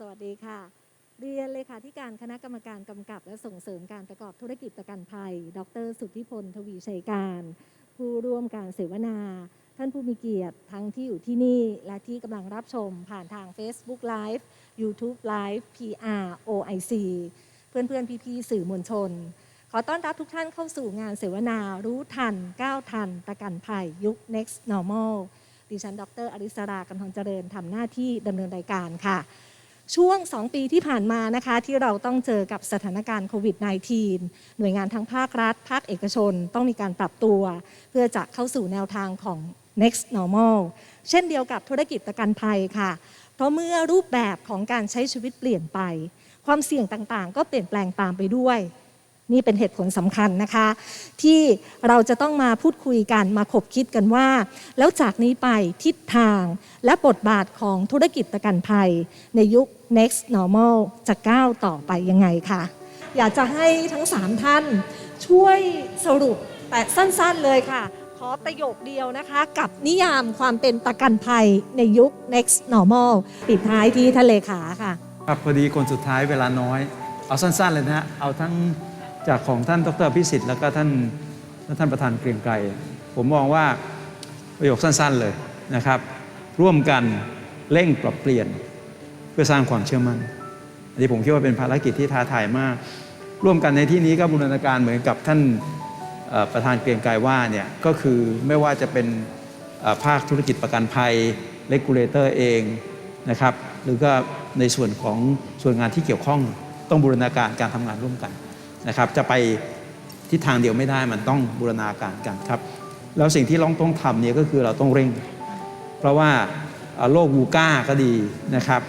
สวัสดีค่ะ เรียนเลขาธิการคณะกรรมการกำกับ และส่งเสริมการประกอบธุรกิจประกันภัย ดร สุทธิพล ทวีชัยการ ผู้ร่วมการเสวนา ท่านผู้มีเกียรติทั้งที่อยู่ที่นี่ และที่กำลังรับชมผ่านทาง Facebook Live YouTube Live PR OIC เพื่อนๆ พี่ๆสื่อมวลชน ขอต้อนรับทุกท่านเข้าสู่งานเสวนารู้ทันก้าวทัน ประกันภัยยุค next normal ดิฉัน ดร อริสรากันทรเจริญทำหน้าที่ดำเนินรายการค่ะ ช่วง 2 ปีที่ผ่านมานะคะที่เราต้องเจอกับสถานการณ์โควิด -19 หน่วยงานทั้งภาครัฐ ภาคเอกชนต้องมีการปรับตัว เพื่อจะเข้าสู่แนวทางของ next normal เช่นเดียวกับธุรกิจประกันภัยค่ะ เพราะเมื่อรูปแบบของการใช้ชีวิตเปลี่ยนไป ความเสี่ยงต่างๆ ก็เปลี่ยนแปลงตามไปด้วย นี่เป็นเหตุผลสำคัญนะคะ ที่เราจะต้องมาพูดคุยกันมาขบคิดกันว่า แล้วจากนี้ไปทิศทางและบทบาทของธุรกิจประกันภัย ในยุค next normal จะก้าวต่อไปยังไงคะอยากจะให้ทั้ง 3 ท่านช่วยสรุปแต่สั้นๆเลยค่ะ ขอประโยคเดียวนะคะ กับนิยามความเป็นประกันภัยในยุค next normal ปิดท้ายที่ทะเลขาค่ะครับพอดีคนสุดท้ายเวลาน้อย เอาสั้นๆเลยนะฮะเอาทั้ง จากของท่านดรพิสิทธิ์แล้วก็ท่านท่านประธานเกรียงไกรผมมองว่าประโยคสั้นๆเลยนะครับ ร่วมกันเร่งปรับเปลี่ยนเพื่อสร้างความเชื่อมั่นอันนี้ผมคิดว่าเป็นภารกิจที่ท้าทายมาก ร่วมกันในที่นี้ก็บูรณาการเหมือนกับท่านประธานเกรียงไกรว่าเนี่ยก็คือไม่ว่าจะเป็นภาคธุรกิจประกันภัยเลกูลเลเตอร์เองนะครับหรือก็ในส่วนของส่วนงานที่เกี่ยวข้องต้องบูรณาการการทำงานร่วมกัน นะครับ จะไปทิศทางเดียวไม่ได้มันต้องบูรณาการกันครับ แล้วสิ่งที่เราต้องทำเนี่ยก็คือเราต้องเร่ง เพราะว่าโลกวูก้าก็ดีนะครับ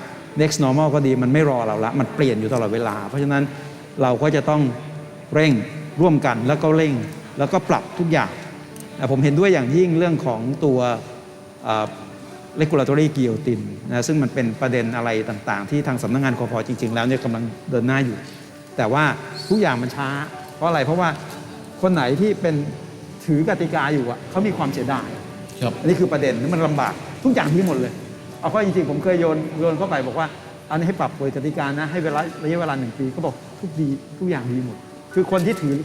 next normal ก็ดีมันไม่รอเราละมันเปลี่ยนอยู่ตลอดเวลา เพราะฉะนั้นเราก็จะต้องเร่งร่วมกันแล้วก็เร่งแล้วก็ปรับทุกอย่าง ผมเห็นด้วยอย่างยิ่งเรื่องของตัวเอ่อ regulatory guillotine นะซึ่งมันเป็นประเด็นอะไรต่างๆ ที่ทางสำนักงานคอพจริง ๆ แล้วเนี่ยกำลังเดินหน้าอยู่ แต่ว่า ทุกอย่างมันช้า เพราะอะไรเพราะว่าคนไหนที่เป็นถือกติกาอยู่อะเขามีความเสียดายครับอันนี้คือประเด็นที่มันลำบากทุกอย่างที่หมดเลย เอาเข้าจริงๆ ผมเคยโยนโยนเข้าไปบอกว่าอันนี้ให้ปรับเปลี่ยนกติกานะให้เวลาระยะเวลาหนึ่งปีเขาบอกทุกดีทุกอย่างดีหมด คือคนที่ถือ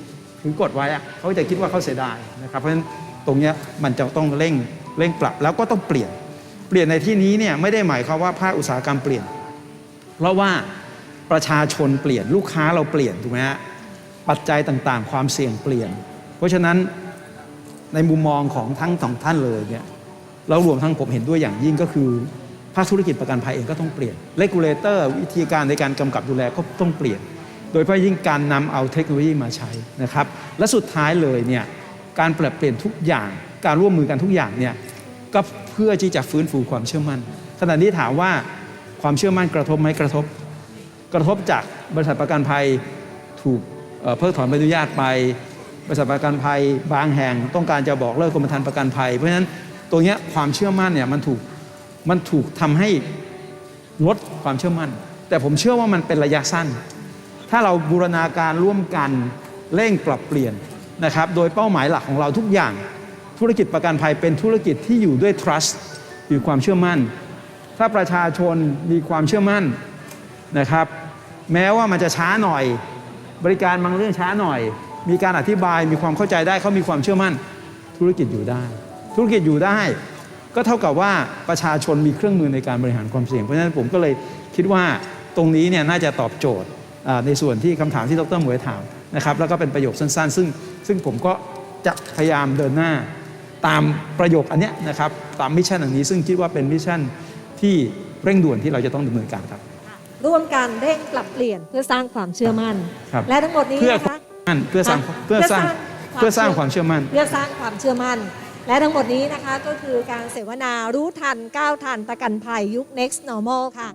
ถือกฎไว้อะเขาจะคิดว่าเขาเสียดายนะครับเพราะฉะนั้นตรงเนี้ยมันจะต้องเร่งเร่งปรับแล้วก็ต้องเปลี่ยน เปลี่ยนในที่นี้เนี่ยไม่ได้หมายความว่าภาคอุตสาหกรรมเปลี่ยน เพราะว่า ประชาชนเปลี่ยนลูกค้าเราเปลี่ยนถูกไหมฮะปัจจัยต่างๆ ความเสี่ยงเปลี่ยน เพราะฉะนั้นในมุมมองของทั้งสองท่านเลยเนี่ยแล้วรวมทั้งผมเห็นด้วยอย่างยิ่งก็คือภาคธุรกิจประกันภัยเองก็ต้องเปลี่ยนเลกูลเลเตอร์วิธีการในการกำกับดูแลก็ต้องเปลี่ยน โดยเฉพาะยิ่งการนำเอาเทคโนโลยีมาใช้นะครับ และสุดท้ายเลยเนี่ยการปรับเปลี่ยนทุกอย่างการร่วมมือกันทุกอย่างเนี่ยก็เพื่อที่จะฟื้นฟูความเชื่อมั่นขณะนี้ถามว่าความเชื่อมั่นกระทบไหมกระทบ กระทบจากบริษัทประกันภัยถูกเพิกถอนใบอนุญาตไป บริษัทประกันภัยบางแห่ง ต้องการจะบอกเลิกกรมธรรม์ประกันภัย เพราะฉะนั้นตรงนี้ความเชื่อมั่นเนี่ยมันถูกมันถูกทำให้ลดความเชื่อมั่น แต่ผมเชื่อว่ามันเป็นระยะสั้น ถ้าเราบูรณาการร่วมกันเร่งปรับเปลี่ยนนะครับโดยเป้าหมายหลักของเราทุกอย่างธุรกิจประกันภัยเป็นธุรกิจที่อยู่ด้วย trust อยู่ความเชื่อมั่น ถ้าประชาชนมีความเชื่อมั่นนะครับ แม้ว่ามันจะช้าหน่อย บริการบางเรื่องช้าหน่อย มีการอธิบายมีความเข้าใจได้เขามีความเชื่อมั่น ธุรกิจอยู่ได้ ธุรกิจอยู่ได้ ก็เท่ากับว่าประชาชนมีเครื่องมือในการบริหารความเสี่ยงเพราะฉะนั้นผมก็เลยคิดว่าตรงนี้เนี่ยน่าจะตอบโจทย์ในส่วนที่คำถามที่ดรหมวยถามนะครับแล้วก็เป็นประโยคสั้นๆ ซึ่งซึ่งผมก็จะพยายามเดินหน้าตามประโยคอันเนี้ยนะครับตามมิชชั่นอันนี้ซึ่งคิดว่าเป็นมิชชั่นที่เร่งด่วนที่เราจะต้องดำเนินการครับ ร่วมกันเร่งปรับเปลี่ยนเพื่อสร้างความเชื่อมั่น ครับและทั้งหมดนี้เพื่อนะคะ มั่นเพื่อสร้างค่ะเพื่อสร้างเพื่เพื่ออสสร้าร้างงความเชื่อมั่น เพื่อสร้างความเชื่อมั่น และทั้งหมดนี้นะคะก็คือการเสวนารู้ทันก้าวทันประกันภัยยุค next normal ค่ะ